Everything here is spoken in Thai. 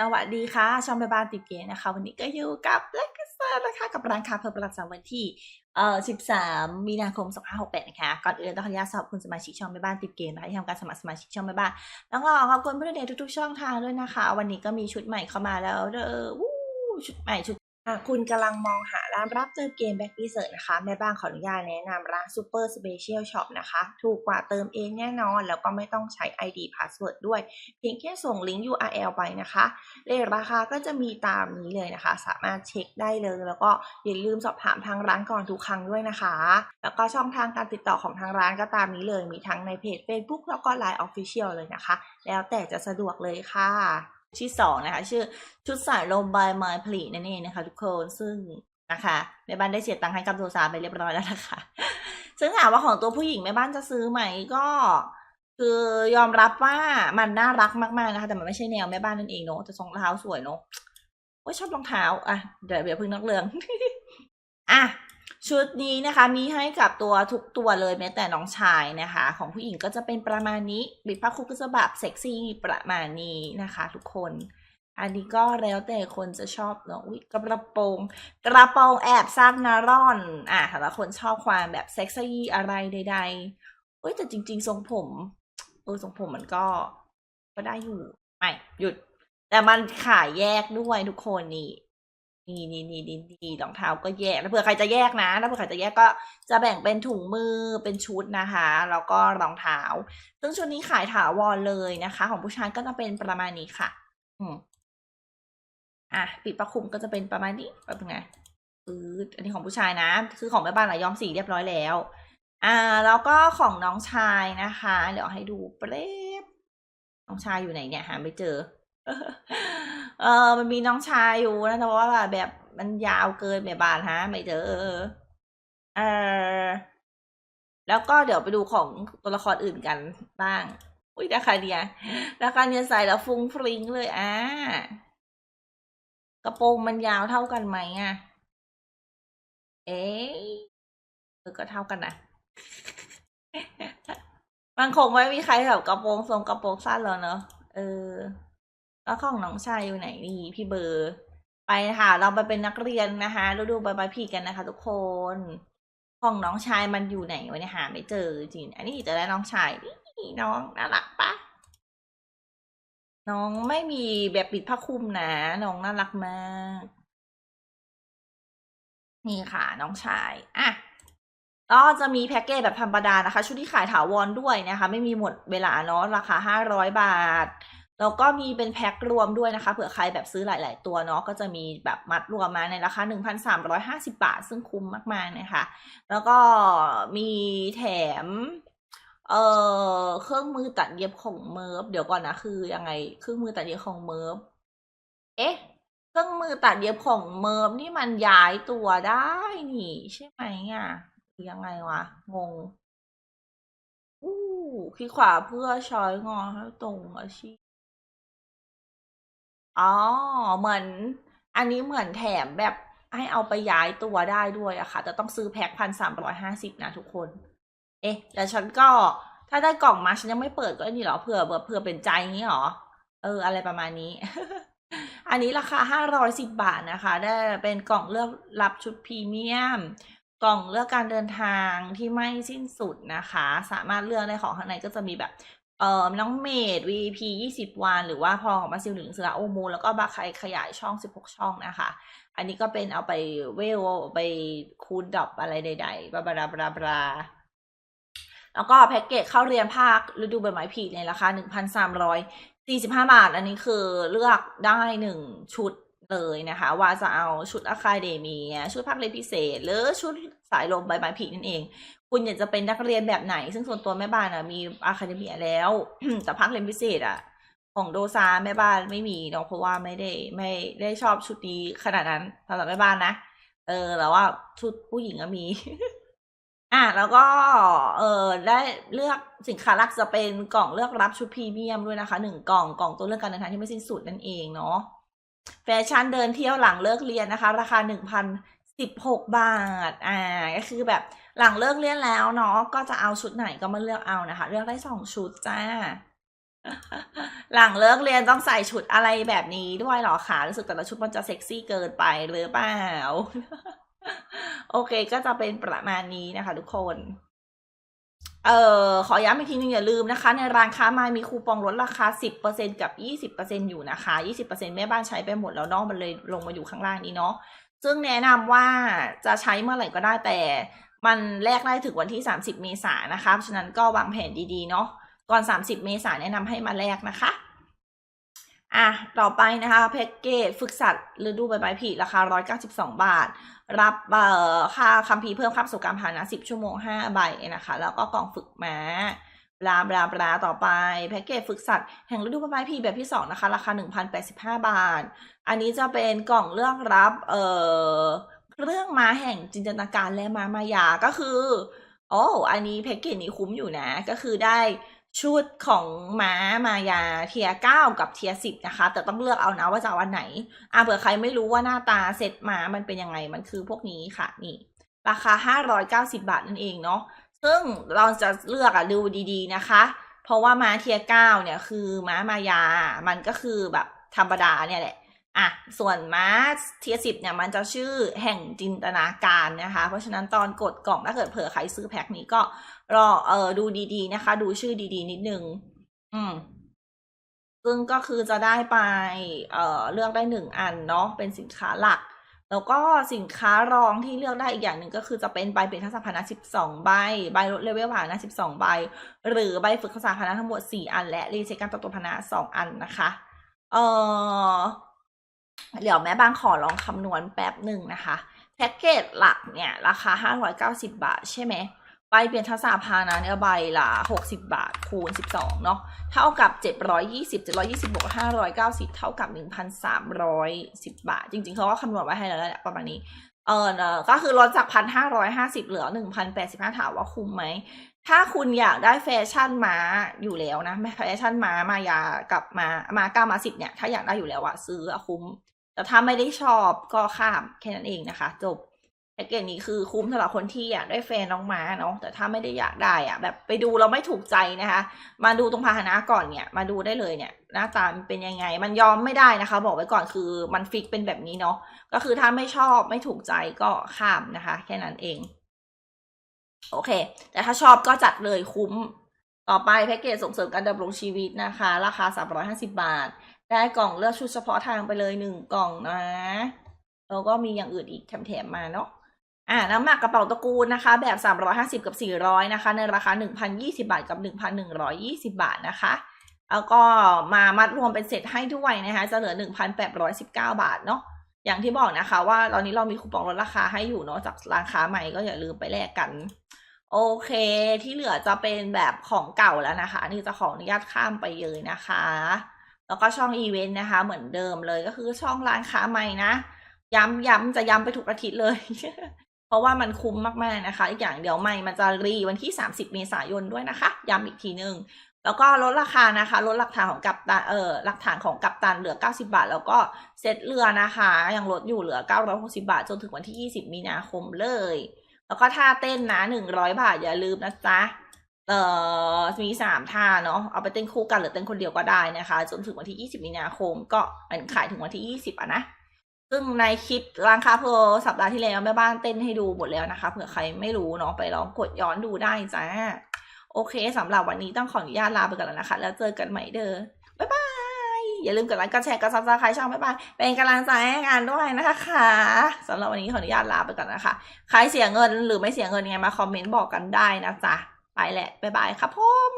สวัสดีค่ะช่องแม่บ้านติดเกมนะคะ วันนี้ก็อยู่กับเล็กซ์นะคะ กับร้านค้าเพิ่มประจำวันที่เอ่อ13 มีนาคม 2568 นะคะ ก่อนอื่นต้องขออนุญาตสอบคุณสมาชิกช่องแม่บ้านติดเกมนะคะที่ทำการสมัครสมาชิกช่องแม่บ้านแล้วก็ขอบคุณเพื่อนๆทุกๆช่องทางด้วยนะคะ วันนี้ก็มีชุดใหม่เข้ามาแล้วเด้อวู้ชุดใหม่ชุด หากคุณกำลังมองหาร้านรับเติมเกมแบ็กดีเซิร์นะคะ แม่บ้านขออนุญาตแนะนำร้าน Super Special Shop นะคะ ถูกกว่าเติมเองแน่นอน แล้วก็ไม่ต้องใช้ ID Password ด้วย เพียงแค่ส่งลิงก์ URL ไปนะคะเลขราคาก็จะมีตามนี้เลยนะคะ สามารถเช็คได้เลย แล้วก็อย่าลืมสอบถามทางร้านก่อนทุกครั้งด้วยนะคะ แล้วก็ช่องทางการติดต่อของทางร้านก็ตามนี้เลย มีทั้งในเพจ Facebook แล้วก็ Line Official เลยนะคะ แล้วแต่จะสะดวกเลยค่ะ ที่สองนะคะ ชื่อชุดสายลมบายไมผลินั่นเองนะคะทุกคนซึ่งนะคะแม่บ้านได้เสียตังค์ให้กับตัวสาไปเรียบร้อยแล้วนะคะ ซึ่งถามว่าของตัวผู้หญิงแม่บ้านจะซื้อไหมก็คือยอมรับว่ามันน่ารักมากๆนะคะ แต่มันไม่ใช่แนวแม่บ้านนั่นเองเนาะแต่รองเท้าสวยเนาะโอ้ยชอบรองเท้าอะเดี๋ยวเดี๋ยวพึ่งนักเรืองอะ ชุดนี้นะคะมีให้กับตัวทุกตัวเลยแม้แต่น้องชายนะคะ ของผู้หญิงก็จะเป็นประมาณนี้บิดผ้าคุกก็จะแบบเซ็กซี่ประมาณนี้นะคะ ทุกคน อันนี้ก็แล้วแต่คนจะชอบเนาะอุ๊ยกระโปรงกระโปรงแอบสั้นนะร่อนอะแต่ละคนชอบความแบบเซ็กซี่อะไรใดๆเอ้ยแต่จริง ๆ ทรงผมเออทรงผมมันก็ ก็ได้อยู่ไม่หยุด แต่มันขายแยกด้วยทุกคนนี่ นี่นี่นี่นี่นี่รองเท้าก็แยกแล้วเผื่อใครจะแยกนะถ้าเผื่อใครจะแยกก็จะแบ่งเป็นถุงมือเป็นชุดนะคะ แล้วก็รองเท้า ซึ่งชุดนี้ขายถาวรเลยนะคะ ของผู้ชายก็จะเป็นประมาณนี้ค่ะ อืมอะปิดประคุมก็จะเป็นประมาณนี้แบบไงปื๊ดอันนี้ของผู้ชายนะคือของแม่บ้านอะย้อมสีเรียบร้อยแล้ว อ่า แล้วก็ของน้องชายนะคะ เดี๋ยวให้ดูเปรบน้องชายอยู่ไหนเนี่ยหาไม่เจอ เออ มันมีน้องชายอยู่นะแต่ว่าแบบมันยาวเกินแม่บานฮะไม่เจอเออแล้วก็เดี๋ยวไปดูของตัวละครอื่นกันบ้าง อุ้ยราคาเดียราคาเนียใส่แล้วฟุ้งฟริ้งเลยอะกระโปรงมันยาวเท่ากันไหมอะ เอ๊เออก็เท่ากันนะมันคงไม่มีใครแบบกระโปรงทรงกระโปรงสั้นแล้วเนอะเออ แล้วของน้องชายอยู่ไหนนี่พี่เบอร์ ไปค่ะ เราไปเป็นนักเรียนนะคะดูดูใบใบพีกันนะคะ ทุกคนของน้องชายมันอยู่ไหนวะเนี่ยหาไม่เจอจริง อันนี้เจอแล้วน้องชายนี่น้องน่ารักปะน้องไม่มีแบบปิดผ้าคลุมนะน้องน่ารักมาก นี่ค่ะ น้องชายอะก็จะมีแพ็กเกจแบบธรรมดานะคะ ชุดที่ขายถาวรด้วยนะคะ ไม่มีหมดเวลาเนาะราคาห้าร้อยบาท แล้วก็มีเป็นแพ็ครวมด้วยนะคะ เผื่อใครแบบซื้อหลาย ๆ ตัวเนาะก็จะมีแบบมัดรวมมาในราคา 1,350 บาท ซึ่งคุ้มมาก ๆ นะคะ แล้วก็มีแถมเอ่อเครื่องมือตัดเย็บของเมิร์ฟเดี๋ยวก่อนนะคือยังไงเครื่องมือตัดเย็บของเมิร์ฟเอ๊ะเครื่องมือตัดเย็บของเมิร์ฟนี่มันย้ายตัวได้นี่ ใช่ไหมอะคือยังไงวะงงอู้คลิกขวาเพื่อช้อยงอให้ตรงอาชีพ อ๋อ เหมือน อันนี้เหมือนแถมแบบให้เอาไปย้ายตัวได้ด้วยอะค่ะ แต่ต้องซื้อแพ็คพันสามร้อยห้าสิบนะทุกคน เอ๊ะแต่ฉันก็ถ้าได้กล่องมาฉันยังไม่เปิดก็ไอ้นี่เหรอเผื่อเผื่อเผื่อเป็นใจงี้เหรอ เออ อะไรประมาณนี้ อันนี้ราคาห้าร้อยสิบบาทนะคะ ได้เป็นกล่องเลือกรับชุดพรีเมียม กล่องเลือกการเดินทางที่ไม่สิ้นสุดนะคะ สามารถเลือกได้ของข้างในก็จะมีแบบ เอ่อน้องเมด VP ยี่สิบวัน หรือว่าพอของมาซิลหนึ่งสระโอมูแล้วก็บาใครขยายช่องสิบหกช่องนะคะ อันนี้ก็เป็นเอาไปเวลไปคูณดรอปอะไรใดๆบลาบลาบลาบลาแล้วก็แพ็กเกจเข้าเรียนภาคฤดูใบไม้ผลิในราคา 1,345 บาท อันนี้คือเลือกได้หนึ่งชุดเลยนะคะ ว่าจะเอาชุดอะคาเดมีชุดภาคเรียนพิเศษ หรือชุด สายลมใบไม้ผลินั่นเอง คุณอยากจะเป็นนักเรียนแบบไหน ซึ่งส่วนตัวแม่บ้านอะมีอะคาเดมีแล้ว แต่ภาคเรียนพิเศษอะของโดซาแม่บ้านไม่มีเนาะเพราะว่าไม่ได้ไม่ได้ชอบชุดนี้ขนาดนั้นสำหรับแม่บ้านนะเออแล้วว่าชุดผู้หญิงก็มี อะแล้วก็เออได้เลือกสินค้าหลักจะเป็นกล่องเลือกรับชุดพรีเมียมด้วยนะคะหนึ่งกล่องกล่องตัวเลือกการเดินทางที่ไม่สิ้นสุดนั่นเองเนาะแฟชั่นเดินเที่ยวหลังเลิกเรียนนะคะ ราคาหนึ่งพัน สิบหกบาท อ่า ก็คือแบบหลังเลิกเรียนแล้วเนาะ ก็จะเอาชุดไหนก็มาเลือกเอานะคะ เลือกได้สองชุดจ้า หลังเลิกเรียนต้องใส่ชุดอะไรแบบนี้ด้วยเหรอคะ รู้สึกแต่ละชุดมันจะเซ็กซี่เกินไปหรือเปล่า โอเค ก็จะเป็นประมาณนี้นะคะ ทุกคนเอ่อขอย้ำอีกทีนึงอย่าลืมนะคะ ในร้านค้าม้มีคูปองลดราคา 10%กับ 20%อยู่นะคะ 20%แม่บ้านใช้ไปหมดแล้วเนาะมันเลยลงมาอยู่ข้างล่างนี้เนาะ ซึ่งแนะนำว่าจะใช้เมื่อไหร่ก็ได้แต่มันแลกได้ถึงวันที่ 30 เมษายนนะคะฉะนั้นก็วางแผนดีๆ เนาะก่อน 30 เมษายนแนะนำให้มาแลกนะคะ อะ ต่อไปนะคะแพ็กเกจฝึกสัตว์ฤดูใบไม้ผลิราคา 192 บาท รับเอ่อค่าคัมภีร์เพิ่มค่าประสบการณ์ผ่านนะ10 ชั่วโมง 5 ใบนะคะ แล้วก็กล่องฝึกม้า บลาบลาบลาต่อไป แพ็กเกจฝึกสัตว์แห่งฤดูใบไม้ผลิแบบที่ 2 นะคะ ราคา 1,085 บาท อันนี้จะเป็นกล่องเลือกรับเอ่อเรื่องม้าแห่งจินตนาการและม้ามายาก็คือโอ้อันนี้แพ็กเกจนี้คุ้มอยู่นะ ก็คือได้ชุดของม้ามายาเทียเก้ากับเทียสิบนะคะ แต่ต้องเลือกเอานะว่าจะเอาอันไหน อะเผื่อใครไม่รู้ว่าหน้าตาเซตม้ามันเป็นยังไงมันคือพวกนี้ค่ะนี่ ราคา 590 บาทนั่นเองเนาะ ซึ่งเราจะเลือกอะดูดีๆนะคะ เพราะว่าม้าเทียเก้าเนี่ยคือม้ามายา มันก็คือแบบธรรมดาเนี่ยแหละอะส่วนม้าเทียสิบเนี่ยมันจะชื่อแห่งจินตนาการนะคะ เพราะฉะนั้นตอนกดกล่องถ้าเกิดเผื่อใครซื้อแพ็คนี้ก็รอเออดูดีๆนะคะ ดูชื่อดีๆ นิดนึง อืมซึ่งก็คือจะได้ไป เอ่อ เลือกได้หนึ่งอันเนาะ เป็นสินค้าหลัก แล้วก็สินค้ารองที่เลือกได้อีกอย่างหนึ่งก็คือจะเป็นใบเป็นทักษะพนะสิบสองใบ ใบลดเลเวลผ่านนะสิบสองใบ หรือใบฝึกทักษะพนะทั้งหมดสี่อัน และรีเช็คการตัวตัวพนะสองอันนะคะ เอ่อเดี๋ยวแม่บางขอลองคำนวณแป๊บหนึ่งนะคะ แพ็กเกจหลักเนี่ย ราคาห้าร้อยเก้าสิบาทใช่ไหม ใบเปลี่ยนทักษะพานะเนี่ยใบละหกสิบาทคูณสิบสองเนาะเท่ากับเจ็ดร้อยยี่สิบเจ็ดร้อยี่สิบบวกห้าร้อยเก้าสิบเท่ากับหนึ่งพันสามร้อยสิบบาท จริงๆเขาก็คำนวณไว้ให้แล้วแหละประมาณนี้เออเนอะก็คือลดจากพันห้าร้อยห้าสิบเหลือหนึ่งพันแปดสิบห้าถามว่าคุ้มไหม ถ้าคุณอยากได้แฟชั่นม้าอยู่แล้วนะแฟชั่นม้ามายากับมามาก้ามาสิบเนี่ย ถ้าอยากได้อยู่แล้วอะซื้ออคุ้ม แต่ถ้าไม่ได้ชอบก็ข้ามแค่นั้นเองนะคะ จบ แพ็กเกจนี้คือคุ้มสำหรับคนที่อยากได้แฟนน้องม้าเนาะแต่ถ้าไม่ได้อยากได้อะแบบไปดูเราไม่ถูกใจนะคะ มาดูตรงพาหนะก่อนเนี่ย มาดูได้เลยเนี่ย หน้าตามันเป็นยังไง มันยอมไม่ได้นะคะ บอกไว้ก่อนคือมันฟิกเป็นแบบนี้เนาะก็คือถ้าไม่ชอบไม่ถูกใจก็ข้ามนะคะ แค่นั้นเอง โอเค แต่ถ้าชอบก็จัดเลยคุ้มต่อไปแพ็กเกจส่งเสริมการดำรงชีวิตนะคะ ราคา 350 บาท ได้กล่องเลือกชุดเฉพาะทางไปเลยหนึ่งกล่องนะแล้วก็มีอย่างอื่นอีกแถมๆมาเนาะ อ่าน้ำหนักกระเป๋าตระกูลนะคะ แบบ 350 กับ 400 นะคะ ในราคา 1,020 บาทกับ 1,120 บาทนะคะแล้วก็มามัดรวมเป็นเสร็จให้ด้วยนะคะ จะเหลือ 1,819 บาทเนาะอย่างที่บอกนะคะ ว่าตอนนี้เรามีคูปองลดราคาให้อยู่เนาะจากร้านค้าใหม่ก็อย่าลืมไปแลกกัน โอเค ที่เหลือจะเป็นแบบของเก่าแล้วนะคะนี่จะขออนุญาตข้ามไปเลยนะคะ แล้วก็ช่องอีเวนต์นะคะ เหมือนเดิมเลยก็คือช่องร้านค้าใหม่นะย้ำย้ำจะย้ำไปทุกอาทิตย์เลย เพราะว่ามันคุ้มมากๆนะคะ อีกอย่างเดี๋ยวใหม่มันจะรีวันที่ 30 เมษายนด้วยนะคะ ย้ำอีกทีนึงแล้วก็ลดราคานะคะลดหลักฐานของกัปตันเออหลักฐานของกัปตันเหลือ 90 บาท แล้วก็เซตเรือนะคะยังลดอยู่เหลือ 960 บาท จนถึงวันที่ 20 มีนาคมเลย แล้วก็ท่าเต้นนะ 100 บาทอย่าลืมนะจ๊ะเอ่อมีสามท่าเนาะเอาไปเต้นคู่กันหรือเต้นคนเดียวก็ได้นะคะ จนถึงวันที่ 20 มีนาคม ก็มันขายถึงวันที่ 20อะนะ ซึ่งในคลิปร้านค้าเพลสัปดาห์ที่แล้วแม่บ้านเต้นให้ดูหมดแล้วนะคะเผื่อใครไม่รู้เนาะไปลองกดย้อนดูได้จ้า โอเคสำหรับวันนี้ต้องขออนุญาตลาไปก่อนแล้วนะคะ แล้วเจอกันใหม่เด้อบ๊ายบายอย่าลืมกดไลค์กดแชร์กดซับสไครต์ช่องบ๊ายบายเป็นกำลังใจให้กันด้วยนะคะสำหรับวันนี้ขออนุญาตลาไปก่อนนะคะ ใครเสียเงินหรือไม่เสียเงินยังไงมาคอมเมนต์บอกกันได้นะจ๊ะไปแหละบ๊ายบายครับผม